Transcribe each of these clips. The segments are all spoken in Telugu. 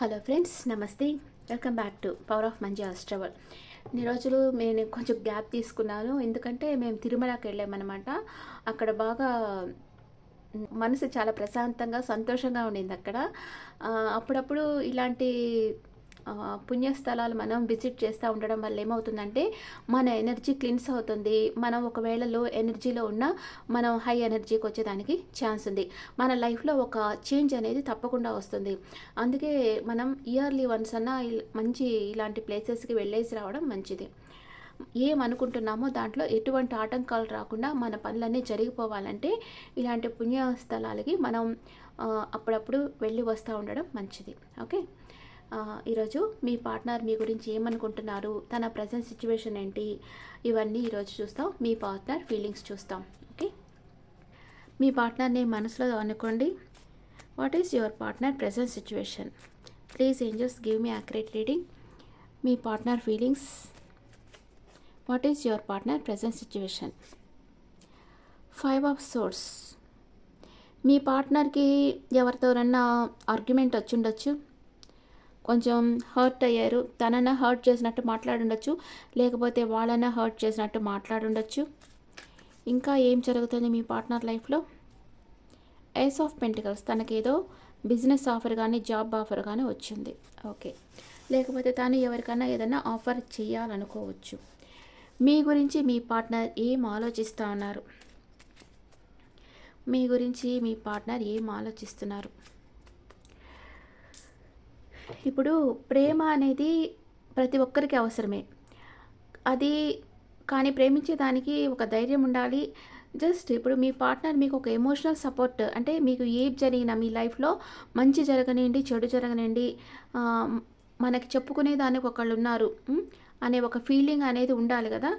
హలో ఫ్రెండ్స్ నమస్తే. Welcome back to power of మంచి ఆస్ట్రవల్ ఈ రోజులు నేను కొంచెం గ్యాప్ తీసుకున్నాను. ఎందుకంటే మేము తిరుమలకి వెళ్ళామన్నమాట. అక్కడ బాగా మనసు చాలా ప్రశాంతంగా సంతోషంగా ఉండింది అక్కడ. అప్పుడప్పుడు ఇలాంటి పుణ్యస్థలాలు మనం విజిట్ చేస్తూ ఉండడం వల్ల ఏమవుతుందంటే మన ఎనర్జీ క్లిన్స్ అవుతుంది. మనం ఒకవేళ లో ఎనర్జీలో ఉన్న మనం హై ఎనర్జీకి వచ్చేదానికి ఛాన్స్ ఉంది. మన లైఫ్లో ఒక చేంజ్ అనేది తప్పకుండా వస్తుంది. అందుకే మనం ఇయర్లీ వన్స్ అన్న మంచి ఇలాంటి ప్లేసెస్కి వెళ్ళేసి రావడం మంచిది. ఏమనుకుంటున్నామో దాంట్లో ఎటువంటి ఆటంకాలు రాకుండా మన పనులన్నీ జరిగిపోవాలంటే ఇలాంటి పుణ్యస్థలాలకి మనం అప్పుడప్పుడు వెళ్ళి వస్తూ ఉండడం మంచిది. ఓకే? ఈరోజు మీ పార్ట్నర్ మీ గురించి ఏమనుకుంటున్నారు? తన ప్రజెంట్ సిచ్యువేషన్ ఏంటి? ఇవన్నీ ఈరోజు చూస్తాం. మీ పార్ట్నర్ ఫీలింగ్స్ చూస్తాం. ఓకే? మీ పార్ట్నర్ని మనసులో అనుకోండి. What is your partner present situation please angels give me accurate reading me partner feelings what is your partner present situation five of swords మీ పార్ట్నర్కి ఎవరితోనన్నా ఆర్గ్యుమెంట్ వచ్చి ఉండొచ్చు? కొంచెం హర్ట్ అయ్యారు. తనన హర్ట్ చేసినట్టు మాట్లాడుండొచ్చు. లేకపోతే వాళ్ళన హర్ట్ చేసినట్టు మాట్లాడుండొచ్చు. ఇంకా ఏం జరుగుతుంది మీ పార్ట్నర్ లైఫ్లో ఏస్ ఆఫ్ పెంటికల్స్ తనకేదో బిజినెస్ ఆఫర్ కానీ జాబ్ ఆఫర్ కానీ వచ్చింది. ఓకే లేకపోతే తను ఎవరికైనా ఏదైనా ఆఫర్ చేయాలనుకోవచ్చు. మీ గురించి మీ పార్ట్నర్ ఏం ఆలోచిస్తూ ఉన్నారు? మీ గురించి మీ పార్ట్నర్ ఏం ఆలోచిస్తున్నారు? ఇప్పుడు ప్రేమ అనేది ప్రతి ఒక్కరికి అవసరమే. అది కానీ ప్రేమించేదానికి ఒక ధైర్యం ఉండాలి. జస్ట్ ఇప్పుడు మీ పార్ట్నర్ మీకు ఒక ఎమోషనల్ సపోర్ట్ అంటే మీకు ఏం జరిగినా మీ లైఫ్లో మంచి జరగనివ్వండి చెడు జరగనివ్వండి మనకి చెప్పుకునే దానికి ఒకళ్ళు ఉన్నారు. అనే ఒక ఫీలింగ్ అనేది ఉండాలి కదా.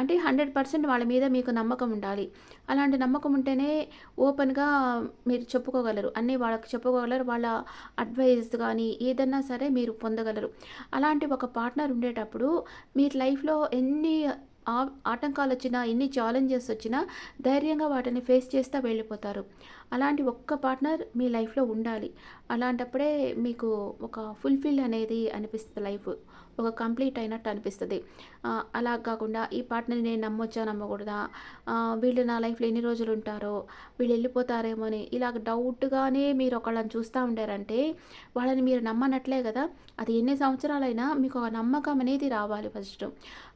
అంటే హండ్రెడ్ పర్సెంట్ వాళ్ళ మీద మీకు నమ్మకం ఉండాలి. అలాంటి నమ్మకం ఉంటేనే ఓపెన్గా మీరు చెప్పుకోగలరు. అన్నీ వాళ్ళకి చెప్పుకోగలరు. వాళ్ళ అడ్వైస్ కానీ ఏదన్నా సరే మీరు పొందగలరు. అలాంటి ఒక పార్ట్నర్ ఉండేటప్పుడు మీ లైఫ్లో ఎన్ని ఆటంకాలు వచ్చినా ఎన్ని ఛాలెంజెస్ వచ్చినా ధైర్యంగా వాటిని ఫేస్ చేస్తూ వెళ్ళిపోతారు. అలాంటి ఒక్క పార్ట్నర్ మీ లైఫ్లో ఉండాలి. అలాంటప్పుడే మీకు ఒక ఫుల్ఫిల్ అనేది అనిపిస్తుంది లైఫ్ ఒక కంప్లీట్ అయినట్టు అనిపిస్తుంది. అలా కాకుండా ఈ పార్ట్నర్ని నేను నమ్మొచ్చా నమ్మకూడదా? వీళ్ళు నా లైఫ్లో ఎన్ని రోజులు ఉంటారో వీళ్ళు వెళ్ళిపోతారేమో అని ఇలాగ డౌట్గానే మీరు ఒకళ్ళని చూస్తూ ఉండారంటే వాళ్ళని మీరు నమ్మనట్లే కదా. అది ఎన్ని సంవత్సరాలైనా మీకు ఒక నమ్మకం అనేది రావాలి ఫస్ట్.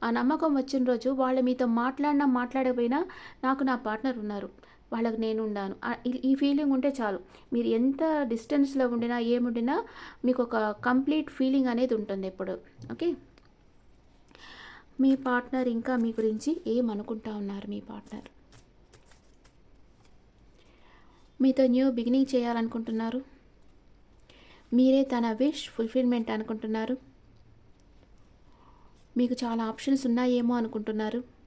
ఆ నమ్మకం వచ్చిన రోజు వాళ్ళు మీతో మాట్లాడినా మాట్లాడకపోయినా నాకు నా పార్ట్నర్ ఉన్నారు. వాళ్ళకి నేను ఉన్నాను ఈ- ఈ ఫీలింగ్ ఉంటే చాలు. మీరు ఎంత డిస్టెన్స్లో ఉండినా ఏముండినా మీకు ఒక కంప్లీట్ ఫీలింగ్ అనేది ఉంటుంది ఎప్పుడు. ఓకే? మీ పార్ట్నర్ ఇంకా మీ గురించి ఏమనుకుంటా ఉన్నారు మీ పార్ట్నర్ మీతో న్యూ బిగినింగ్ చేయాలనుకుంటున్నారు? మీరే తన విష్ ఫుల్ఫిల్మెంట్ అనుకుంటున్నారు? మీకు చాలా ఆప్షన్స్ ఉన్నాయేమో అనుకుంటున్నారు?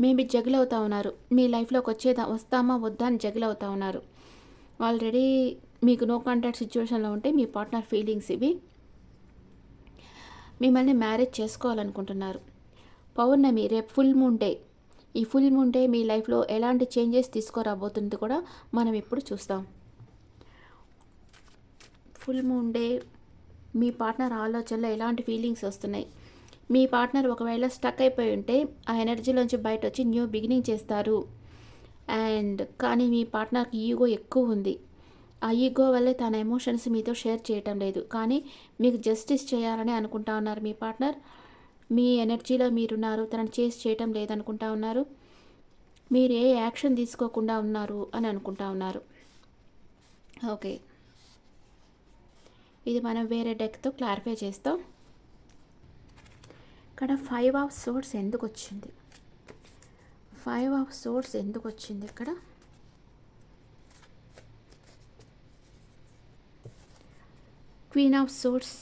మేబీ జగిల్ అవుతా ఉన్నారు. మీ లైఫ్లోకి వచ్చేదా వస్తామా వద్దా అని జగిల్ అవుతా ఉన్నారు. ఆల్రెడీ మీకు నో కాంటాక్ట్ సిచ్యువేషన్లో ఉంటే మీ పార్ట్నర్ ఫీలింగ్స్ ఇవి. మిమ్మల్ని మ్యారేజ్ చేసుకోవాలనుకుంటున్నారు. పౌర్ణమి రేపు ఫుల్ మూన్ డే. ఈ ఫుల్ మూన్ డే మీ లైఫ్లో ఎలాంటి చేంజెస్ తీసుకురాబోతుంది కూడా మనం ఇప్పుడు చూస్తాం. ఫుల్ మూన్ డే మీ పార్ట్నర్ ఆలోచనలో ఎలాంటి ఫీలింగ్స్ వస్తున్నాయి? మీ పార్ట్నర్ ఒకవేళ స్టక్ అయిపోయి ఉంటే ఆ ఎనర్జీలోంచి బయట వచ్చి న్యూ బిగినింగ్ చేస్తారు. అండ్ కానీ మీ పార్ట్నర్కి ఈగో ఎక్కువ ఉంది. ఆ ఈగో వల్లే తన ఎమోషన్స్ మీతో షేర్ చేయటం లేదు. కానీ మీకు జస్టిస్ చేయాలని అనుకుంటా ఉన్నారు మీ పార్ట్నర్. మీ ఎనర్జీలో మీరున్నారు. తనని చేసి చేయటం లేదనుకుంటా ఉన్నారు. మీరు ఏ యాక్షన్ తీసుకోకుండా ఉన్నారు అని అనుకుంటా ఉన్నారు. ఓకే. ఇది మనం వేరే డెక్తో క్లారిఫై చేస్తాం. ఇక్కడ ఫైవ్ ఆఫ్ సోర్స్ ఎందుకు వచ్చింది ఫైవ్ ఆఫ్ సోర్స్ ఎందుకు వచ్చింది ఇక్కడ క్వీన్ ఆఫ్ సోర్స్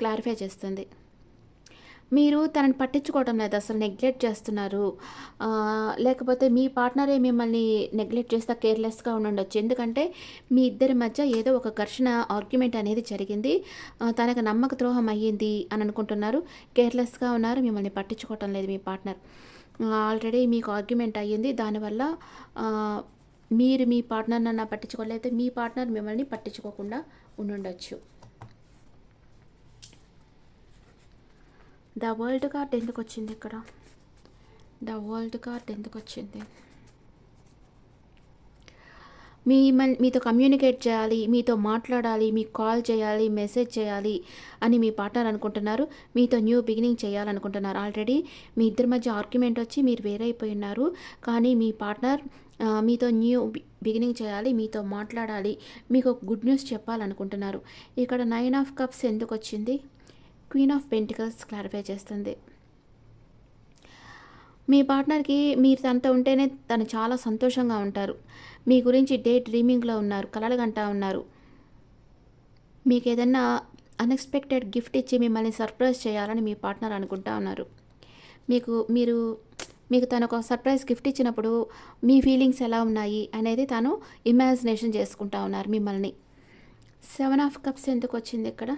క్లారిఫై చేస్తుంది. మీరు తనని పట్టించుకోవడం లేదు అసలు నెగ్లెక్ట్ చేస్తున్నారు. లేకపోతే మీ పార్ట్నరే మిమ్మల్ని నెగ్లెక్ట్ చేస్తా కేర్లెస్గా ఉండొచ్చు ఎందుకంటే మీ ఇద్దరి మధ్య ఏదో ఒక ఘర్షణ ఆర్గ్యుమెంట్ అనేది జరిగింది. తనకు నమ్మక ద్రోహం అయ్యింది అని అనుకుంటున్నారు. కేర్లెస్గా ఉన్నారు మిమ్మల్ని పట్టించుకోవటం లేదు మీ పార్ట్నర్ ఆల్రెడీ మీకు ఆర్గ్యుమెంట్ అయ్యింది. దానివల్ల మీరు మీ పార్ట్నర్ నన్ను పట్టించుకోలేకపోతే మీ పార్ట్నర్ మిమ్మల్ని పట్టించుకోకుండా ఉండుండొచ్చు. ద వరల్డ్ కార్డ్ ఎందుకు వచ్చింది ఇక్కడ? ద వరల్డ్ కార్డ్ ఎందుకు వచ్చింది మీ మీతో కమ్యూనికేట్ చేయాలి మీతో మాట్లాడాలి మీకు కాల్ చేయాలి మెసేజ్ చేయాలి అని మీ పార్ట్నర్ అనుకుంటున్నారు. మీతో న్యూ బిగినింగ్ చేయాలనుకుంటున్నారు. ఆల్రెడీ మీ ఇద్దరి మధ్య ఆర్గ్యుమెంట్ వచ్చి మీరు వేరైపోయి ఉన్నారు. కానీ మీ పార్ట్నర్ మీతో న్యూ బిగినింగ్ చేయాలి మీతో మాట్లాడాలి మీకు గుడ్ న్యూస్ చెప్పాలనుకుంటున్నారు. ఇక్కడ నైన్ ఆఫ్ కప్స్ ఎందుకు వచ్చింది క్వీన్ ఆఫ్ పెంటికల్స్ క్లారిఫై చేస్తుంది. మీ పార్ట్నర్కి మీరు తనతో ఉంటేనే తను చాలా సంతోషంగా ఉంటారు. మీ గురించి డే డ్రీమింగ్లో ఉన్నారు కలలుగంటా ఉన్నారు. మీకు ఏదన్నా అన్ఎక్స్పెక్టెడ్ గిఫ్ట్ ఇచ్చి మిమ్మల్ని సర్ప్రైజ్ చేయాలని మీ పార్ట్నర్ అనుకుంటా ఉన్నారు. మీకు మీరు మీకు తను ఒక సర్ప్రైజ్ గిఫ్ట్ ఇచ్చినప్పుడు మీ ఫీలింగ్స్ ఎలా ఉన్నాయి అనేది తను ఇమాజినేషన్ చేసుకుంటా ఉన్నారు మిమ్మల్ని. సెవెన్ ఆఫ్ కప్స్ ఎందుకు వచ్చింది ఇక్కడ?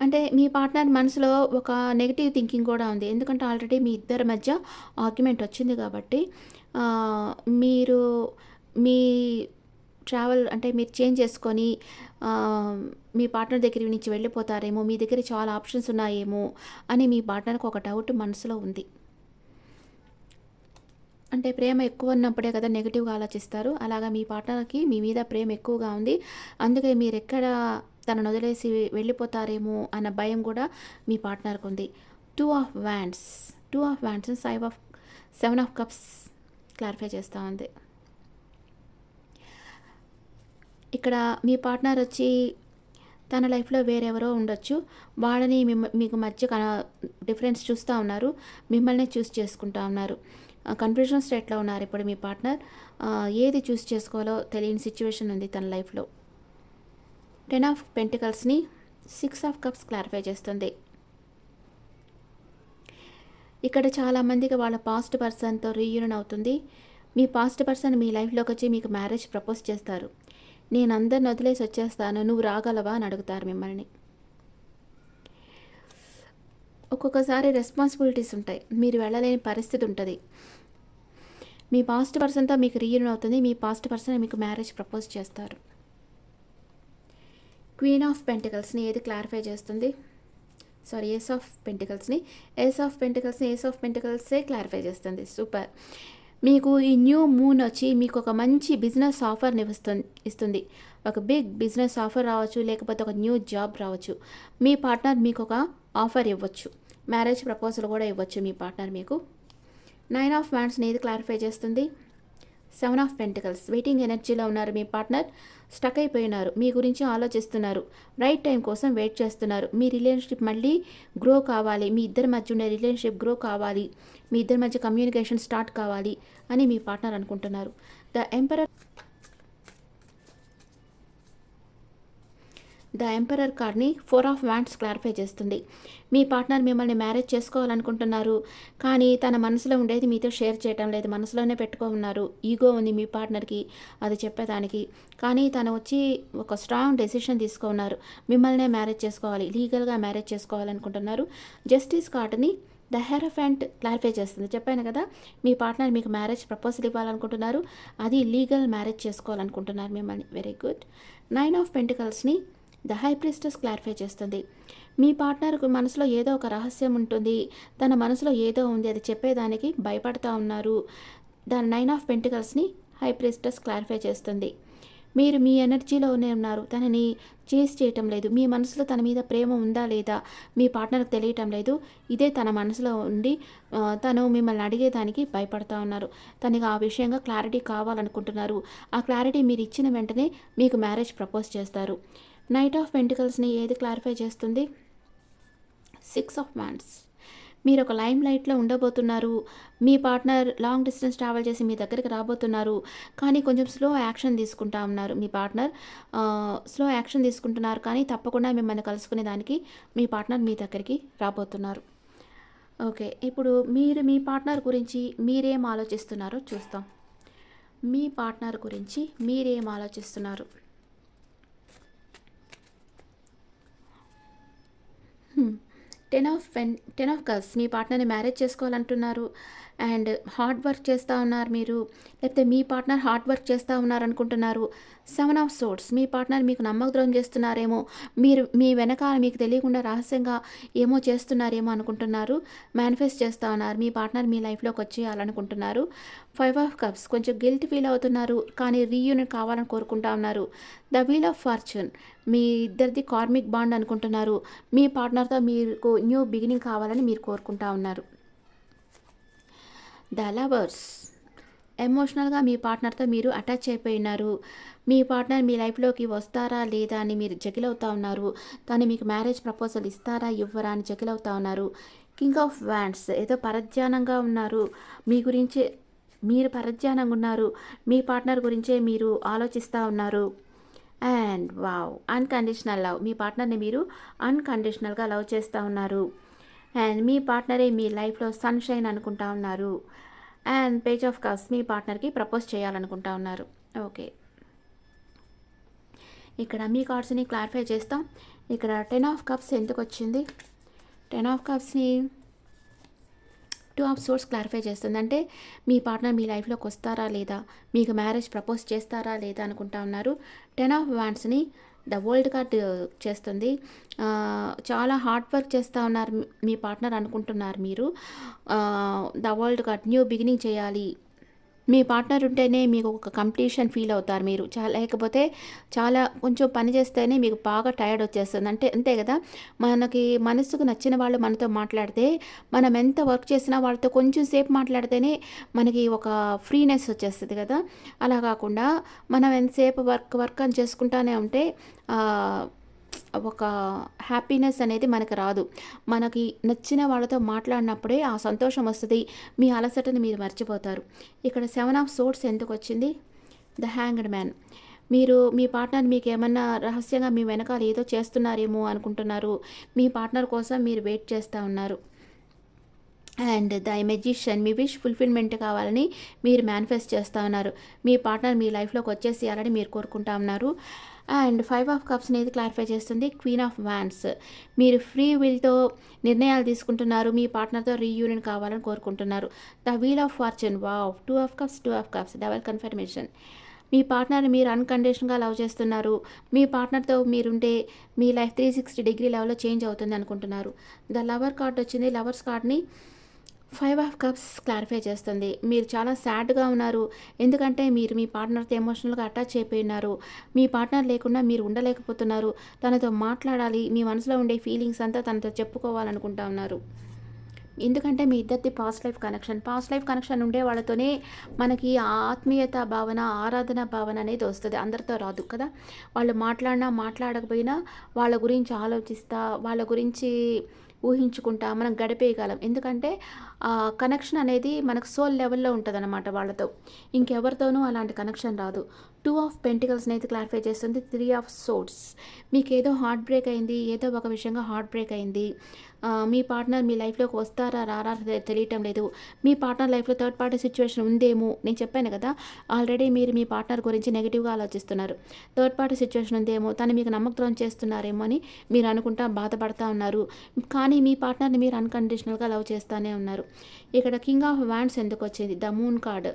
అంటే మీ పార్ట్నర్ మనసులో ఒక నెగిటివ్ థింకింగ్ కూడా ఉంది. ఎందుకంటే ఆల్రెడీ మీ ఇద్దరి మధ్య ఆర్గ్యుమెంట్ వచ్చింది కాబట్టి మీరు మీ ట్రావెల్ అంటే మీరు చేంజ్ చేసుకొని మీ పార్ట్నర్ దగ్గర నుంచి వెళ్ళిపోతారేమో మీ దగ్గర చాలా ఆప్షన్స్ ఉన్నాయేమో అని మీ పార్ట్నర్కి ఒక డౌట్ మనసులో ఉంది. అంటే ప్రేమ ఎక్కువ ఉన్నప్పుడే కదా నెగిటివ్గా ఆలోచిస్తారు. అలాగా మీ పార్ట్నర్కి మీ మీద ప్రేమ ఎక్కువగా ఉంది. అందుకే మీరు ఎక్కడ తనను వదిలేసి వెళ్ళిపోతారేమో అన్న భయం కూడా మీ పార్ట్నర్కి ఉంది. Two of wands two of wands five of seven of cups clarify చేస్తూ ఉంది. ఇక్కడ మీ పార్ట్నర్ వచ్చి తన లైఫ్లో వేరెవరో ఉండొచ్చు. వాళ్ళని మిమ్మ మీకు మధ్య డిఫరెన్స్ చూస్తూ ఉన్నారు. మిమ్మల్ని చూస్ చేసుకుంటా ఉన్నారు. కన్ఫ్యూజన్ స్టేట్లో ఉన్నారు ఇప్పుడు మీ పార్ట్నర్. ఏది చూస్ చేసుకోవాలో తెలియని సిచ్యువేషన్ ఉంది తన లైఫ్లో. టెన్ ఆఫ్ పెంటికల్స్ని సిక్స్ ఆఫ్ కప్స్ క్లారిఫై చేస్తుంది. ఇక్కడ చాలామందికి వాళ్ళ పాస్ట్ పర్సన్తో రీయూనియన్ అవుతుంది. మీ పాస్ట్ పర్సన్ మీ లైఫ్లోకి వచ్చి మీకు మ్యారేజ్ ప్రపోజ్ చేస్తారు. నేను అందరిని వదిలేసి వచ్చేస్తాను. నువ్వు రాగలవా అని అడుగుతారు మిమ్మల్ని. ఒక్కొక్కసారి రెస్పాన్సిబిలిటీస్ ఉంటాయి. మీరు వెళ్ళలేని పరిస్థితి ఉంటుంది. మీ పాస్ట్ పర్సన్తో మీకు రీయూనియన్ అవుతుంది. మీ పాస్ట్ పర్సన్ మీకు మ్యారేజ్ ప్రపోజ్ చేస్తారు. క్వీన్ ఆఫ్ పెంటికల్స్ని ఏది క్లారిఫై చేస్తుంది? సారీ ఏస్ ఆఫ్ పెంటికల్స్ని ఏస్ ఆఫ్ పెంటికల్స్ని ఏస్ ఆఫ్ పెంటికల్సే క్లారిఫై చేస్తుంది? సూపర్ మీకు ఈ న్యూ మూన్ వచ్చి మీకు ఒక మంచి బిజినెస్ ఆఫర్ని ఇస్తుంది ఇస్తుంది. ఒక బిగ్ బిజినెస్ ఆఫర్ రావచ్చు లేకపోతే ఒక న్యూ జాబ్ రావచ్చు. మీ పార్ట్నర్ మీకు ఒక ఆఫర్ ఇవ్వచ్చు. మ్యారేజ్ ప్రపోజల్ కూడా ఇవ్వచ్చు మీ పార్ట్నర్ మీకు. నైన్ ఆఫ్ మ్యాండ్స్ని ఏది క్లారిఫై చేస్తుంది? Seven of pentacles. వెయిటింగ్ ఎనర్జీలో ఉన్నారు మీ పార్ట్నర్. స్టక్ అయిపోయినారు. మీ గురించి ఆలోచిస్తున్నారు. రైట్ టైం కోసం వెయిట్ చేస్తున్నారు. మీ రిలేషన్షిప్ మళ్ళీ గ్రో కావాలి. మీ ఇద్దరి మధ్య ఉండే రిలేషన్షిప్ గ్రో కావాలి. మీ ఇద్దరి మధ్య కమ్యూనికేషన్ స్టార్ట్ కావాలి అని మీ పార్ట్నర్ అనుకుంటున్నారు. ద ఎంపరర్ ద ఎంపరర్ కార్డ్ని ఫోర్ ఆఫ్ వ్యాండ్స్ క్లారిఫై చేస్తుంది. మీ పార్ట్నర్ మిమ్మల్ని మ్యారేజ్ చేసుకోవాలనుకుంటున్నారు కానీ తన మనసులో ఉండేది మీతో షేర్ చేయటం లేదు మనసులోనే పెట్టుకో ఉన్నారు ఈగో ఉంది మీ పార్ట్నర్కి అది చెప్పేదానికి. కానీ తను వచ్చి ఒక స్ట్రాంగ్ డెసిషన్ తీసుకున్నారు. మిమ్మల్నే మ్యారేజ్ చేసుకోవాలి లీగల్గా మ్యారేజ్ చేసుకోవాలనుకుంటున్నారు. జస్టిస్ కార్డ్ని ద హెరఫెంట్ క్లారిఫై చేస్తుంది. చెప్పాను కదా మీ పార్ట్నర్ మీకు మ్యారేజ్ ప్రపోజల్ ఇవ్వాలనుకుంటున్నారు అది లీగల్ మ్యారేజ్ చేసుకోవాలనుకుంటున్నారు మిమ్మల్ని. Very good. నైన్ ఆఫ్ పెంటికల్స్ని ద హైప్రిస్టస్ క్లారిఫై చేస్తుంది. మీ పార్ట్నర్కు మనసులో ఏదో ఒక రహస్యం ఉంటుంది. తన మనసులో ఏదో ఉంది. అది చెప్పేదానికి భయపడతా ఉన్నారు ద నైన్ ఆఫ్ పెంటికల్స్ని హైప్రిస్టస్ క్లారిఫై చేస్తుంది. మీరు మీ ఎనర్జీలోనే ఉన్నారు. తనని చేస్ చేయటం లేదు. మీ మనసులో తన మీద ప్రేమ ఉందా లేదా మీ పార్ట్నర్కి తెలియటం లేదు. ఇదే తన మనసులో ఉండి తను మిమ్మల్ని అడిగేదానికి భయపడతా ఉన్నారు. తనకి ఆ విషయంగా క్లారిటీ కావాలనుకుంటున్నారు. ఆ క్లారిటీ మీరు ఇచ్చిన వెంటనే మీకు మ్యారేజ్ ప్రపోజ్ చేస్తారు. నైట్ ఆఫ్ పెంటికల్స్ని ఏది క్లారిఫై చేస్తుంది? సిక్స్ ఆఫ్ మ్యాన్స్ మీరు ఒక లైమ్ లైట్లో ఉండబోతున్నారు. మీ పార్ట్నర్ లాంగ్ డిస్టెన్స్ ట్రావెల్ చేసి మీ దగ్గరికి రాబోతున్నారు. కానీ కొంచెం స్లో యాక్షన్ తీసుకుంటా ఉన్నారు. మీ పార్ట్నర్ స్లో యాక్షన్ తీసుకుంటున్నారు. కానీ తప్పకుండా మిమ్మల్ని కలుసుకునే దానికి మీ పార్ట్నర్ మీ దగ్గరికి రాబోతున్నారు. ఓకే ఇప్పుడు మీరు మీ పార్ట్నర్ గురించి మీరేం ఆలోచిస్తున్నారో చూస్తాం. మీ పార్ట్నర్ గురించి మీరేం ఆలోచిస్తున్నారు? Ten of pen ten of cups మీ పార్ట్నర్ని మ్యారేజ్ చేసుకోవాలంటున్నారు. అండ్ హార్డ్ వర్క్ చేస్తూ ఉన్నారు మీరు లేకపోతే మీ పార్ట్నర్ హార్డ్ వర్క్ చేస్తూ ఉన్నారు అనుకుంటున్నారు. సెవెన్ ఆఫ్ సోర్ట్స్ మీ పార్ట్నర్ మీకు నమ్మకద్రోహం చేస్తున్నారేమో మీరు మీ వెనకాల మీకు తెలియకుండా రహస్యంగా ఏమో చేస్తున్నారేమో అనుకుంటున్నారు మేనిఫెస్ట్ చేస్తూ ఉన్నారు మీ పార్ట్నర్ మీ లైఫ్లోకి వచ్చేయాలనుకుంటున్నారు. ఫైవ్ ఆఫ్ కప్స్ కొంచెం గిల్ట్ ఫీల్ అవుతున్నారు కానీ రీయూనియన్ కావాలని కోరుకుంటా ఉన్నారు. ద వీల్ ఆఫ్ ఫార్చ్యూన్ మీ ఇద్దరిది కార్మిక్ బాండ్ అనుకుంటున్నారు మీ పార్ట్నర్తో మీకు న్యూ బిగినింగ్ కావాలని మీరు కోరుకుంటా ఉన్నారు. The lovers. ఎమోషనల్గా మీ పార్ట్నర్తో మీరు అటాచ్ అయిపోయి ఉన్నారు మీ పార్ట్నర్ మీ లైఫ్లోకి వస్తారా లేదా అని మీరు జగిలవుతా ఉన్నారు. తను మీకు మ్యారేజ్ ప్రపోజల్ ఇస్తారా ఇవ్వరా అని జగిలవుతా ఉన్నారు. కింగ్ ఆఫ్ వ్యాండ్స్ ఏదో పరధ్యానంగా ఉన్నారు. మీ గురించి మీరు పరధ్యానంగా ఉన్నారు. మీ పార్ట్నర్ గురించే మీరు ఆలోచిస్తూ ఉన్నారు. And wow unconditional love. మీ పార్ట్నర్ని మీరు అన్కండిషనల్గా లవ్ చేస్తూ ఉన్నారు. అండ్ మీ పార్ట్నరే మీ లైఫ్లో సన్షైన్ అనుకుంటా ఉన్నారు. అండ్ పేజ్ ఆఫ్ కప్స్ మీ పార్ట్నర్కి ప్రపోజ్ చేయాలనుకుంటా ఉన్నారు. ఓకే ఇక్కడ మీ కార్డ్స్ని క్లారిఫై చేస్తాం. ఇక్కడ టెన్ ఆఫ్ కప్స్ ఎందుకు వచ్చింది? టెన్ ఆఫ్ కప్స్ని టూ ఆఫ్ సోర్స్ క్లారిఫై చేస్తుంది. అంటే మీ పార్ట్నర్ మీ లైఫ్లోకి వస్తారా లేదా? మీకు మ్యారేజ్ ప్రపోజ్ చేస్తారా లేదా అనుకుంటా ఉన్నారు. టెన్ ఆఫ్ వ్యాండ్స్ని ద వరల్డ్ కార్డ్ చేస్తుంది. చాలా హార్డ్ వర్క్ చేస్తూ ఉన్నారు మీ- మీ పార్ట్నర్ అనుకుంటున్నారు మీరు. The world card new beginning చేయాలి. మీ పార్ట్నర్ ఉంటేనే మీకు ఒక కంప్లీషన్ ఫీల్ అవుతారు మీరు. చాలా లేకపోతే చాలా కొంచెం పని చేస్తేనే మీకు బాగా టైర్డ్ వచ్చేస్తుంది. అంటే అంతే కదా? మనకి మనసుకు నచ్చిన వాళ్ళు మనతో మాట్లాడితే మనం ఎంత వర్క్ చేసినా వాళ్ళతో కొంచెం సేపు మాట్లాడితేనే మనకి ఒక ఫ్రీనెస్ వచ్చేస్తుంది కదా? అలా కాకుండా మనం ఎంతసేపు వర్క్ వర్క్ అని చేసుకుంటానే ఉంటే ఒక హ్యాపీనెస్ అనేది మనకు రాదు. మనకి నచ్చిన వాళ్ళతో మాట్లాడినప్పుడే ఆ సంతోషం వస్తుంది. మీ అలసటని మీరు మర్చిపోతారు. ఇక్కడ సెవెన్ ఆఫ్ సోర్స్ ఎందుకు వచ్చింది? ద హ్యాంగ్డ్ మ్యాన్ మీరు మీ పార్ట్నర్ మీకు ఏమన్నా రహస్యంగా మీ వెనకాల ఏదో చేస్తున్నారేమో అనుకుంటున్నారు. మీ పార్ట్నర్ కోసం మీరు వెయిట్ చేస్తూ ఉన్నారు. అండ్ ద మెజిషియన్ మీ విష్ ఫుల్ఫిల్మెంట్ కావాలని మీరు మేనిఫెస్ట్ చేస్తూ ఉన్నారు. మీ పార్ట్నర్ మీ లైఫ్లోకి వచ్చేసేయాలని మీరు కోరుకుంటా ఉన్నారు. అండ్ ఫైవ్ ఆఫ్ కప్స్ అనేది క్లారిఫై చేస్తుంది. క్వీన్ ఆఫ్ వ్యాన్స్ మీరు ఫ్రీ విల్తో నిర్ణయాలు తీసుకుంటున్నారు. మీ పార్ట్నర్తో రీయూనియన్ కావాలని కోరుకుంటున్నారు. The wheel of fortune wow two of cups two of cups double confirmation మీ పార్ట్నర్ని మీరు అన్కండిషన్గా లవ్ చేస్తున్నారు. మీ పార్ట్నర్తో మీరుంటే మీ లైఫ్ త్రీ సిక్స్టీ డిగ్రీ లెవెల్లో చేంజ్ అవుతుంది అనుకుంటున్నారు. ద లవర్ కార్డ్ వచ్చింది. లవర్స్ కార్డ్ని ఫైవ్ ఆఫ్ కప్స్ క్లారిఫై చేస్తుంది. మీరు చాలా సాడ్గా ఉన్నారు. ఎందుకంటే మీరు మీ పార్ట్నర్తో ఎమోషనల్గా అటాచ్ అయిపోయి ఉన్నారు మీ పార్ట్నర్ లేకుండా మీరు ఉండలేకపోతున్నారు. తనతో మాట్లాడాలి. మీ మనసులో ఉండే ఫీలింగ్స్ అంతా తనతో చెప్పుకోవాలనుకుంటా ఉన్నారు. ఎందుకంటే మీ ఇద్దరిది past life connection. Past life connection ఉండే వాళ్ళతోనే మనకి ఆత్మీయత భావన ఆరాధన భావన అనేది వస్తుంది. అందరితో రాదు కదా. వాళ్ళు మాట్లాడినా మాట్లాడకపోయినా వాళ్ళ గురించి ఆలోచిస్తా వాళ్ళ గురించి ఊహించుకుంటా మనం గడిపేయగలం. ఎందుకంటే కనెక్షన్ అనేది మనకు సోల్ లెవెల్లో ఉంటుంది అనమాట వాళ్ళతో. ఇంకెవరితోనూ అలాంటి కనెక్షన్ రాదు. టూ ఆఫ్ పెంటికల్స్ని అయితే క్లారిఫై చేస్తుంది త్రీ ఆఫ్ సోర్స్ మీకు ఏదో హార్ట్ బ్రేక్ అయింది ఏదో ఒక విషయంగా హార్ట్ బ్రేక్ అయింది. మీ పార్ట్నర్ మీ లైఫ్లోకి వస్తారా రారా తెలియటం లేదు. మీ పార్ట్నర్ లైఫ్లో థర్డ్ పార్టీ సిచ్యువేషన్ ఉందేమో నేను చెప్పాను కదా. ఆల్రెడీ మీరు మీ పార్ట్నర్ గురించి నెగిటివ్గా ఆలోచిస్తున్నారు. థర్డ్ పార్టీ సిచ్యువేషన్ ఉందేమో తను మీకు నమ్మకద్రోహం చేస్తున్నారేమో అని మీరు అనుకుంటా బాధపడతా ఉన్నారు. కానీ మీ పార్ట్నర్ని మీరు అన్కండిషనల్గా లవ్ చేస్తూనే ఉన్నారు. ఇక్కడ కింగ్ ఆఫ్ వ్యాండ్స్ ఎందుకు వచ్చింది ద మూన్ కార్డ్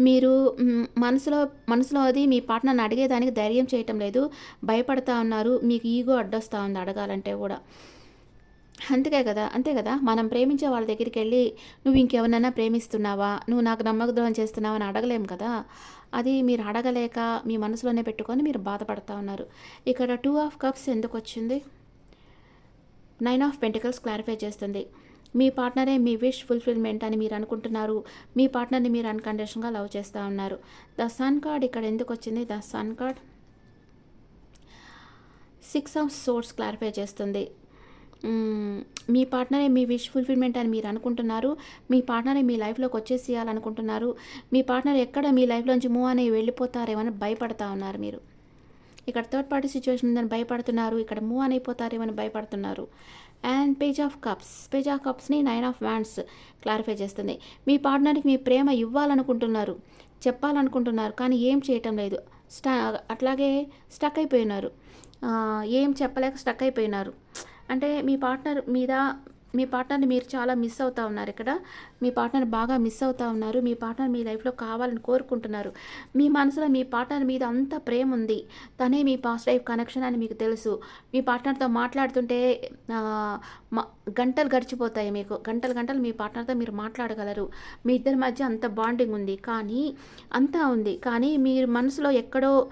మీరు మనసులో మనసులో అది మీ పార్ట్నర్ని అడిగేదానికి ధైర్యం చేయటం లేదు. భయపడతా ఉన్నారు. మీకు ఈగో అడ్డొస్తూ ఉంది అడగాలంటే కూడా. అంతే కదా అంతే కదా? మనం ప్రేమించే వాళ్ళ దగ్గరికి వెళ్ళి నువ్వు ఇంకెవరినైనా ప్రేమిస్తున్నావా? నువ్వు నాకు నమ్మకద్రోహం చేస్తున్నావా? అని అడగలేం కదా? అది మీరు అడగలేక మీ మనసులోనే పెట్టుకొని మీరు బాధపడతా ఉన్నారు. ఇక్కడ టూ ఆఫ్ కప్స్ ఎందుకు వచ్చింది నైన్ ఆఫ్ పెంటికల్స్ క్లారిఫై చేస్తుంది. మీ పార్ట్నరే మీ విష్ ఫుల్ఫిల్మెంట్ అని మీరు అనుకుంటున్నారు. మీ పార్ట్నర్ని మీరు అన్కండిషన్గా లవ్ చేస్తూ ఉన్నారు. ద సన్ కార్డ్ ఇక్కడ ఎందుకు వచ్చింది? The sun card six of swords clarify చేస్తుంది. మీ పార్ట్నరే మీ విష్ ఫుల్ఫిల్మెంట్ అని మీరు అనుకుంటున్నారు. మీ పార్ట్నరే మీ లైఫ్లోకి వచ్చేసేయాలనుకుంటున్నారు. మీ పార్ట్నర్ ఎక్కడ మీ లైఫ్లోంచి మూవ్ అని వెళ్ళిపోతారేమని భయపడతా ఉన్నారు మీరు. ఇక్కడ థర్డ్ పార్టీ సిచ్యువేషన్ ఉందని భయపడుతున్నారు. ఇక్కడ మూవ్ అని అయిపోతారేమని భయపడుతున్నారు. And page of cups page of కప్స్ని nine of wands clarify చేస్తుంది. మీ పార్ట్నర్కి మీ ప్రేమ ఇవ్వాలనుకుంటున్నారు. చెప్పాలనుకుంటున్నారు. కానీ ఏం చేయటం లేదు. స్టా అట్లాగే స్టక్ అయిపోయినారు. ఏం చెప్పలేక స్టక్ అయిపోయినారు. అంటే మీ పార్ట్నర్ మీద మీ పార్ట్నర్ని మీరు చాలా మిస్ అవుతా ఉన్నారు ఇక్కడ. మీ పార్ట్నర్ బాగా మిస్ అవుతా ఉన్నారు. మీ పార్ట్నర్ మీ లైఫ్లో కావాలని కోరుకుంటున్నారు. మీ మనసులో మీ పార్ట్నర్ మీద అంత ప్రేమ ఉంది. తనే మీ పాస్ట్ లైఫ్ కనెక్షన్ అని మీకు తెలుసు. మీ పార్ట్నర్తో మాట్లాడుతుంటే మ- గంటలు గడిచిపోతాయి మీకు. గంటలు గంటలు మీ పార్ట్నర్తో మీరు మాట్లాడగలరు. మీ ఇద్దరి మధ్య అంత బాండింగ్ ఉంది. కానీ అంతా ఉంది. కానీ మీరు మనసులో ఎక్కడో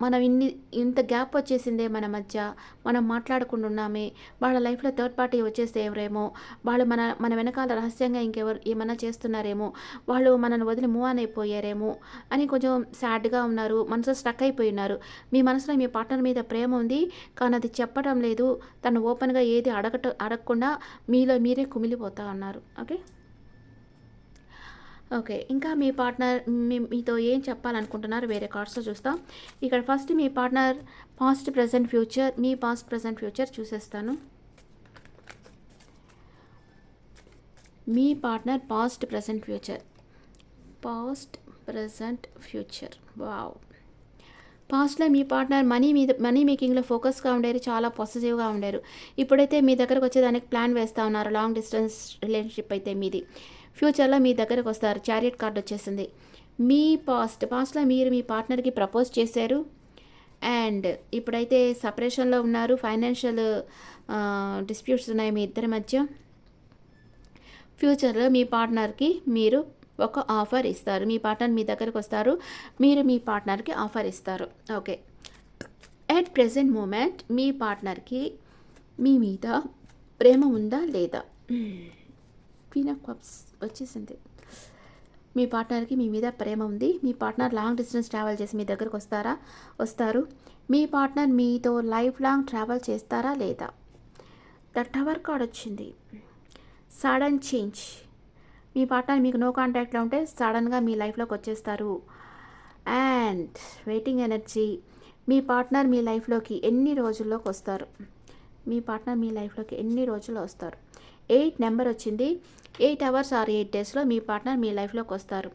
మనం ఇన్ని ఇంత గ్యాప్ వచ్చేసిందే మన మధ్య. మనం మాట్లాడకుండా ఉన్నామే. వాళ్ళ లైఫ్లో థర్డ్ పార్టీ వచ్చేస్తే ఎవరేమో. వాళ్ళు మన మన వెనకాల రహస్యంగా ఇంకెవరు ఏమన్నా చేస్తున్నారేమో? వాళ్ళు మనల్ని వదిలి మూవ్ ఆన్ అయిపోయారేమో? అని కొంచెం సాడ్గా ఉన్నారు. మనసు స్టక్ అయిపోయి ఉన్నారు. మీ మనసులో మీ పార్ట్నర్ మీద ప్రేమ ఉంది. కానీ అది చెప్పడం లేదు. తను ఓపెన్గా ఏది అడగట అడగకుండా మీలో మీరే కుమిలిపోతా ఉన్నారు. ఓకే ఓకే ఇంకా మీ పార్ట్నర్ మీ మీతో ఏం చెప్పాలనుకుంటున్నారు? వేరే కార్డ్స్లో చూస్తాం. ఇక్కడ ఫస్ట్ మీ పార్ట్నర్ పాస్ట్ ప్రజెంట్ ఫ్యూచర్ మీ పాస్ట్ ప్రజెంట్ ఫ్యూచర్ చూసేస్తాను. మీ partner past present future. Past present future. Wow. పాస్ట్లో మీ పార్ట్నర్ మనీ మీద మనీ మేకింగ్లో ఫోకస్గా ఉండేది చాలా పాజిటివ్గా ఉండారు. ఇప్పుడైతే మీ దగ్గరకు వచ్చేదానికి ప్లాన్ వేస్తూ ఉన్నారు లాంగ్ డిస్టెన్స్ రిలేషన్షిప్ అయితే మీది. ఫ్యూచర్లో మీ దగ్గరకు వస్తారు చారియట్ కార్డు వచ్చేసింది. మీ పాస్ట్ పాస్ట్లో మీరు మీ పార్ట్నర్కి ప్రపోజ్ చేశారు. అండ్ ఇప్పుడైతే సపరేషన్లో ఉన్నారు ఫైనాన్షియల్ డిస్ప్యూట్స్ ఉన్నాయి మీ ఇద్దరి మధ్య. ఫ్యూచర్లో మీ పార్ట్నర్కి మీరు ఒక ఆఫర్ ఇస్తారు. మీ పార్ట్నర్ మీ దగ్గరకు వస్తారు. మీరు మీ పార్ట్నర్కి ఆఫర్ ఇస్తారు. ఓకే. అట్ ప్రెసెంట్ మూమెంట్ మీ పార్ట్నర్కి మీ మీద ప్రేమ ఉందా లేదా? పీనా కప్స్ వచ్చేసింది. మీ పార్ట్నర్కి మీ మీద ప్రేమ ఉంది. మీ పార్ట్నర్ లాంగ్ డిస్టెన్స్ ట్రావెల్ చేసి మీ దగ్గరకు వస్తారా? వస్తారు. మీ పార్ట్నర్ మీతో లైఫ్ లాంగ్ ట్రావెల్ చేస్తారా లేదా? ద టవర్ కార్డ్ వచ్చింది. Sudden change. మీ పార్ట్నర్ మీకు నో కాంటాక్ట్లో ఉంటే సడన్గా మీ లైఫ్లోకి వచ్చేస్తారు. And waiting energy. Me partner మీ లైఫ్లోకి ఎన్ని రోజుల్లోకి వస్తారు? మీ పార్ట్నర్ మీ లైఫ్లోకి ఎన్ని రోజుల్లో వస్తారు? ఎయిట్ నెంబర్ వచ్చింది. ఎయిట్ అవర్స్ ఆర్ ఎయిట్ డేస్లో మీ పార్ట్నర్ మీ లైఫ్లోకి వస్తారు.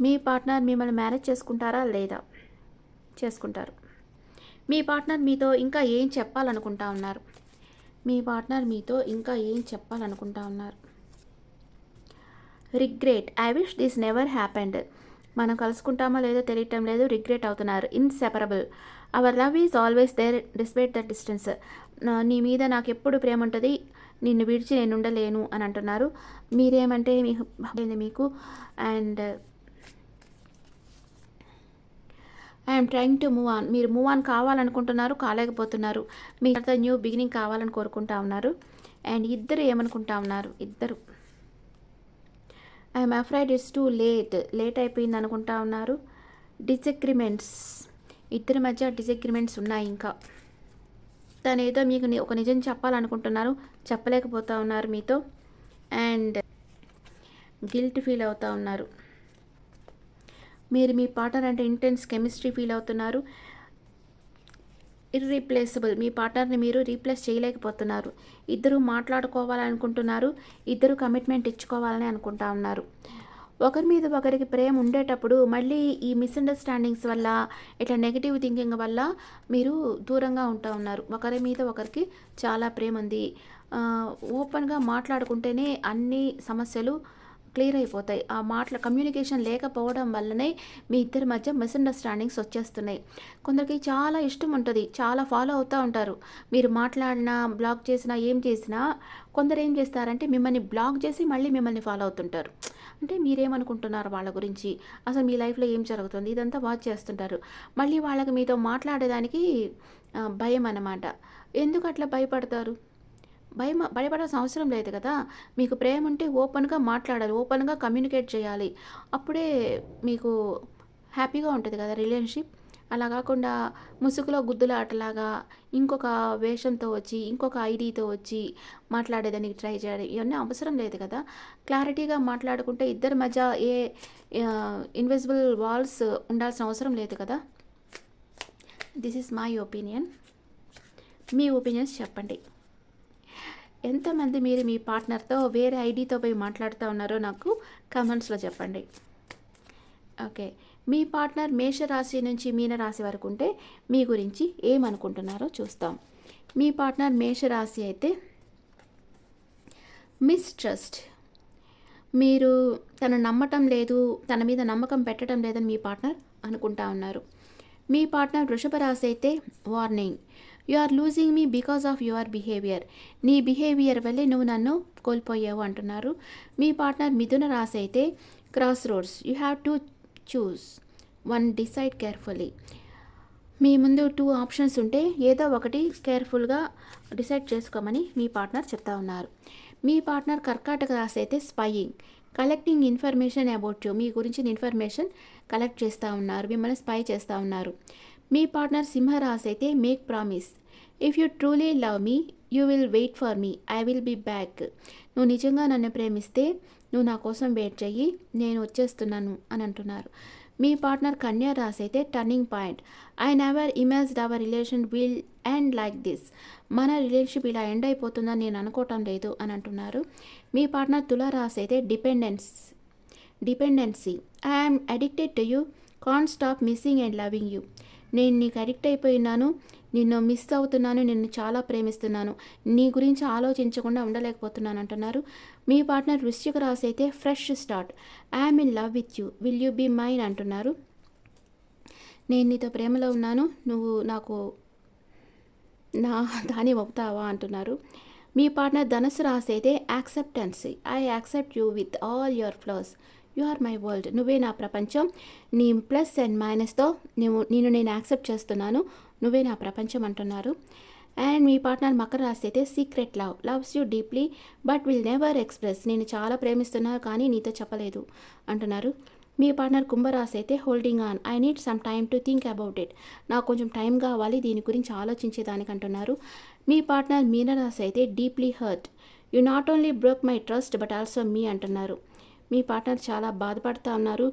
మీ పార్ట్నర్ మిమ్మల్ని మేనేజ్ చేసుకుంటారా లేదా? చేసుకుంటారు. మీ పార్ట్నర్ మీతో ఇంకా ఏం చెప్పాలనుకుంటా ఉన్నారు? మీ పార్ట్నర్ మీతో ఇంకా ఏం చెప్పాలనుకుంటా ఉన్నారు regret I wish this never happened మనం కలుసుకుంటామో లేదో తెలియటం లేదు రిగ్రెట్ అవుతున్నారు inseparable our love is always there despite the distance నీ మీద నాకు ఎప్పుడు ప్రేమ ఉంటుంది నిన్ను విడిచి నేను ఉండలేను అని అంటున్నారు మీరేమంటే మీకు మీకు and I'm trying to move on. మీరు మూవ్ ఆన్ కావాలనుకుంటున్నారు కాలేకపోతున్నారు. మీ తర్వాత న్యూ బిగినింగ్ కావాలని కోరుకుంటా ఉన్నారు. అండ్ ఇద్దరు ఏమనుకుంటా ఉన్నారు? ఇద్దరు. I'm afraid it's too late. Late అయిపోయింది అనుకుంటా ఉన్నారు. డిసగ్రిమెంట్స్. ఇద్దరి మధ్య డిసగ్రిమెంట్స్ ఉన్నాయి ఇంకా. తను ఏదో మీకు ఒక నిజం చెప్పాలనుకుంటున్నారు చెప్పలేకపోతా ఉన్నారు మీతో. అండ్ గిల్ట్ ఫీల్ అవుతూ ఉన్నారు. మీరు మీ పార్ట్నర్ అంటే ఇంటెన్స్ కెమిస్ట్రీ ఫీల్ అవుతున్నారు. ఇర్రీప్లేసబుల్. మీ పార్ట్నర్ని మీరు రీప్లేస్ చేయలేకపోతున్నారు. ఇద్దరు మాట్లాడుకోవాలనుకుంటున్నారు. ఇద్దరు కమిట్మెంట్ ఇచ్చుకోవాలని అనుకుంటా ఉన్నారు. ఒకరి మీద ఒకరికి ప్రేమ ఉండేటప్పుడు మళ్ళీ ఈ మిస్అండర్స్టాండింగ్స్ వల్ల ఇట్లా నెగిటివ్ థింకింగ్ వల్ల మీరు దూరంగా ఉంటా ఉన్నారు. ఒకరి మీద ఒకరికి చాలా ప్రేమ ఉంది. ఓపెన్గా మాట్లాడుకుంటేనే అన్ని సమస్యలు క్లియర్ అయిపోతాయి. ఆ మాటల కమ్యూనికేషన్ లేకపోవడం వల్లనే మీ ఇద్దరి మధ్య మిస్అండర్స్టాండింగ్స్ వచ్చేస్తున్నాయి. కొందరికి చాలా ఇష్టం ఉంటుంది చాలా ఫాలో అవుతూ ఉంటారు. మీరు మాట్లాడినా బ్లాక్ చేసినా ఏం చేసినా కొందరు ఏం చేస్తారంటే మిమ్మల్ని బ్లాక్ చేసి మళ్ళీ మిమ్మల్ని ఫాలో అవుతుంటారు. అంటే మీరేమనుకుంటున్నారు వాళ్ళ గురించి? అసలు మీ లైఫ్లో ఏం జరుగుతుంది? ఇదంతా వాచ్ చేస్తుంటారు. మళ్ళీ వాళ్ళకి మీతో మాట్లాడేదానికి భయం అన్నమాట. ఎందుకు అట్లా భయపడతారు? భయం భయపడాల్సిన అవసరం లేదు కదా. మీకు ప్రేమ ఉంటే ఓపెన్గా మాట్లాడాలి ఓపెన్గా కమ్యూనికేట్ చేయాలి. అప్పుడే మీకు హ్యాపీగా ఉంటుంది కదా రిలేషన్షిప్. అలా కాకుండా ముసుగులో గుద్దుల ఆటలాగా ఇంకొక వేషంతో వచ్చి ఇంకొక ఐడితో వచ్చి మాట్లాడేదానికి ట్రై చేయడం ఇవన్నీ అవసరం లేదు కదా. క్లారిటీగా మాట్లాడుకుంటే ఇద్దరి మధ్య ఏ ఇన్విజిబుల్ వాల్స్ ఉండాల్సిన అవసరం లేదు కదా. దిస్ ఇస్ మై ఒపీనియన్ మీ ఒపీనియన్స్ చెప్పండి. ఎంతమంది మీరు మీ పార్ట్నర్తో వేరే ఐడితో పోయి మాట్లాడుతూ ఉన్నారో నాకు కమెంట్స్లో చెప్పండి. ఓకే. మీ పార్ట్నర్ మేషరాశి నుంచి మీనరాశి వరకు ఉంటే మీ గురించి ఏమనుకుంటున్నారో చూస్తాం. మీ పార్ట్నర్ మేషరాశి అయితే మిస్ట్రస్ట్. మీరు తను నమ్మటం లేదు తన మీద నమ్మకం పెట్టడం లేదని మీ పార్ట్నర్ అనుకుంటా ఉన్నారు. మీ పార్ట్నర్ వృషభ రాశి అయితే warning. You are losing me because of your behaviour నీ బిహేవియర్ వల్లే నువ్వు నన్ను కోల్పోయావు అంటున్నారు. మీ పార్ట్నర్ మిథున రాశి అయితే cross roads you have to choose one decide carefully మీ ముందు టూ ఆప్షన్స్ ఉంటే ఏదో ఒకటి కేర్ఫుల్గా డిసైడ్ చేసుకోమని మీ పార్ట్నర్ చెప్తా ఉన్నారు. మీ పార్ట్నర్ కర్కాటక రాశి అయితే spying collecting information about you మీ గురించి ఇన్ఫర్మేషన్ కలెక్ట్ చేస్తూ ఉన్నారు. మిమ్మల్ని స్పై చేస్తూ ఉన్నారు. మీ పార్ట్నర్ సింహరాశి అయితే make promise if you truly love me you will wait for me I will be back నువ్వు నిజంగా నన్ను ప్రేమిస్తే నువ్వు నా కోసం వెయిట్ చెయ్యి నేను వచ్చేస్తున్నాను అని అంటున్నారు. మీ పార్ట్నర్ కన్యా రాశి అయితే turning point I never imagine our relation will end like this మన రిలేషన్షిప్ ఇలా ఎండ్ అయిపోతుందని నేను అనుకోవటం లేదు అని అంటున్నారు. మీ పార్ట్నర్ తులా రాశి అయితే dependence dependency I'm addicted to you can stop missing and loving you నేను నీకు అడిక్ట్ అయిపోయినాను నిన్ను మిస్ అవుతున్నాను నిన్ను చాలా ప్రేమిస్తున్నాను. నీ గురించి ఆలోచించకుండా ఉండలేకపోతున్నాను అంటున్నారు. మీ పార్ట్నర్ వృశ్చిక రాశి అయితే fresh start I'm in love with you will you be mine అంటున్నారు. నేను నీతో ప్రేమలో ఉన్నాను నువ్వు నాకు నా దాని అవుతావా? అంటున్నారు. మీ పార్ట్నర్ ధనుసు రాసి అయితే acceptancy I accept you with all your flowers you are my world నువ్వే నా ప్రపంచం. నీ ప్లస్ అండ్ మైనస్తో నువ్వు నేను నేను యాక్సెప్ట్ చేస్తున్నాను. నువ్వే నా ప్రపంచం అంటున్నారు. అండ్ మీ పార్ట్నర్ మకర రాశి అయితే secret love loves you deeply but will never express నేను చాలా ప్రేమిస్తున్నాను కానీ నీతో చెప్పలేదు అంటున్నారు. మీ పార్ట్నర్ కుంభరాశి అయితే holding on I need some time to think about it నాకు కొంచెం టైం కావాలి దీని గురించి ఆలోచించేదానికి అంటున్నారు. మీ పార్ట్నర్ మీనరాశి అయితే deeply hurt you not only broke my trust but also me అంటున్నారు. మీ పార్ట్నర్ చాలా బాధపడుతూ ఉన్నారు.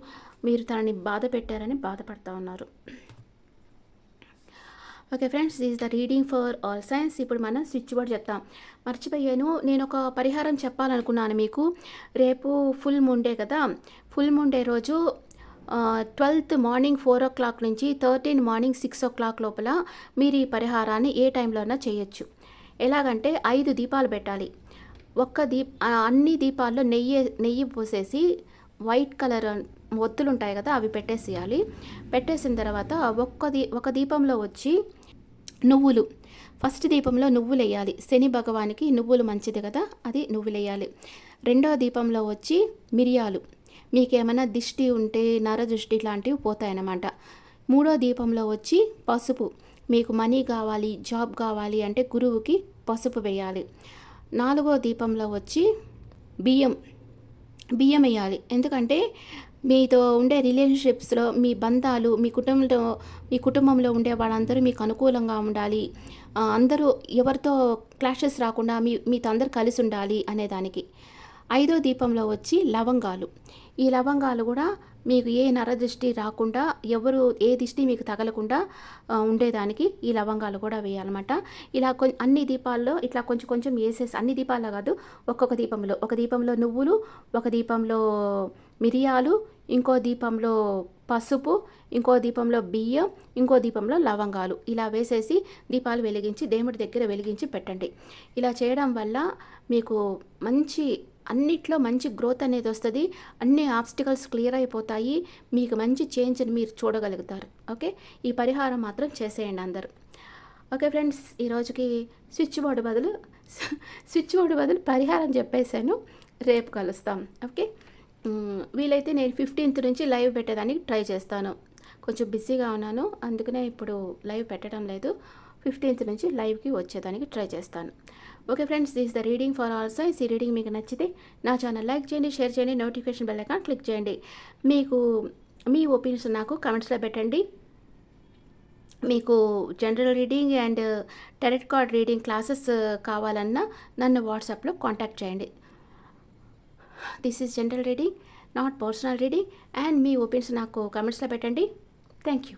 మీరు తనని బాధ పెట్టారని బాధపడుతూ ఉన్నారు. Okay friends is the reading for all signs. ఇప్పుడు మనం స్విచ్ బోర్డ్ చెప్తాం. మర్చిపోయాను. నేను ఒక పరిహారం చెప్పాలనుకున్నాను మీకు. రేపు ఫుల్ ముండే కదా. ఫుల్ ముండే రోజు twelfth morning four o'clock నుంచి thirteen morning six o'clock లోపల మీరు ఈ పరిహారాన్ని ఏ టైంలోనా చేయొచ్చు. ఎలాగంటే ఐదు దీపాలు పెట్టాలి. ఒక్క దీప్ అన్ని దీపాల్లో నెయ్యి నెయ్యి పోసేసి వైట్ కలర్ ఒత్తులు ఉంటాయి కదా అవి పెట్టేసేయాలి. పెట్టేసిన తర్వాత ఒక్క దీ ఒక దీపంలో వచ్చి నువ్వులు. ఫస్ట్ దీపంలో నువ్వులు వేయాలి. శని భగవానికి నువ్వులు మంచిది కదా అది నువ్వులు వేయాలి. రెండో దీపంలో వచ్చి మిరియాలు. మీకేమైనా దిష్టి ఉంటే నర దృష్టి ఇలాంటివి పోతాయన్నమాట. మూడో దీపంలో వచ్చి పసుపు. మీకు మనీ కావాలి జాబ్ కావాలి అంటే గురువుకి పసుపు వేయాలి. నాలుగో దీపంలో వచ్చి బియ్యం బియ్యం వేయాలి. ఎందుకంటే మీతో ఉండే రిలేషన్షిప్స్లో మీ బంధాలు మీ కుటుంబంలో మీ కుటుంబంలో ఉండే వాళ్ళందరూ మీకు అనుకూలంగా ఉండాలి. అందరూ ఎవరితో క్లాషెస్ రాకుండా మీ మీతో అందరు కలిసి ఉండాలి అనేదానికి. ఐదో దీపంలో వచ్చి లవంగాలు. ఈ లవంగాలు కూడా మీకు ఏ నరదృష్టి రాకుండా ఎవరు ఏ దిష్టి మీకు తగలకుండా ఉండేదానికి ఈ లవంగాలు కూడా వేయాలన్నమాట. ఇలా కొ అన్ని దీపాల్లో ఇట్లా కొంచెం కొంచెం వేసేసి అన్ని దీపాల్లో కాదు ఒక్కొక్క దీపంలో. ఒక దీపంలో నువ్వులు ఒక దీపంలో మిరియాలు ఇంకో దీపంలో పసుపు ఇంకో దీపంలో బియ్యం ఇంకో దీపంలో లవంగాలు. ఇలా వేసేసి దీపాలు వెలిగించి దేవుడి దగ్గర వెలిగించి పెట్టండి. ఇలా చేయడం వల్ల మీకు మంచి అన్నిట్లో మంచి గ్రోత్ అనేది వస్తుంది. అన్ని ఆబ్స్టికల్స్ క్లియర్ అయిపోతాయి. మీకు మంచి చేంజ్ని మీరు చూడగలుగుతారు. ఓకే? ఈ పరిహారం మాత్రం చేసేయండి అందరూ. ఓకే ఫ్రెండ్స్ ఈరోజుకి స్విచ్ బోర్డు బదులు స్విచ్ బోర్డు బదులు పరిహారం చెప్పేశాను. రేపు కలుస్తాం. ఓకే? వీలైతే నేను ఫిఫ్టీన్త్ నుంచి లైవ్ పెట్టేదానికి ట్రై చేస్తాను. కొంచెం బిజీగా ఉన్నాను. అందుకనే ఇప్పుడు లైవ్ పెట్టడం లేదు. ఫిఫ్టీన్త్ నుంచి లైవ్కి వచ్చేదానికి ట్రై చేస్తాను. Okay friends this the reading for all ఈ రీడింగ్ మీకు నచ్చితే నా ఛానల్ లైక్ చేయండి షేర్ చేయండి నోటిఫికేషన్ బెల్ అకౌంట్ క్లిక్ చేయండి. మీకు మీ ఒపీనియన్స్ నాకు కమెంట్స్లో పెట్టండి. మీకు general reading and tarot card reading classes కావాలన్నా నన్ను వాట్సాప్లో కాంటాక్ట్ చేయండి. This is general reading not personal reading and me opinions నాకు కమెంట్స్లో పెట్టండి. Thank you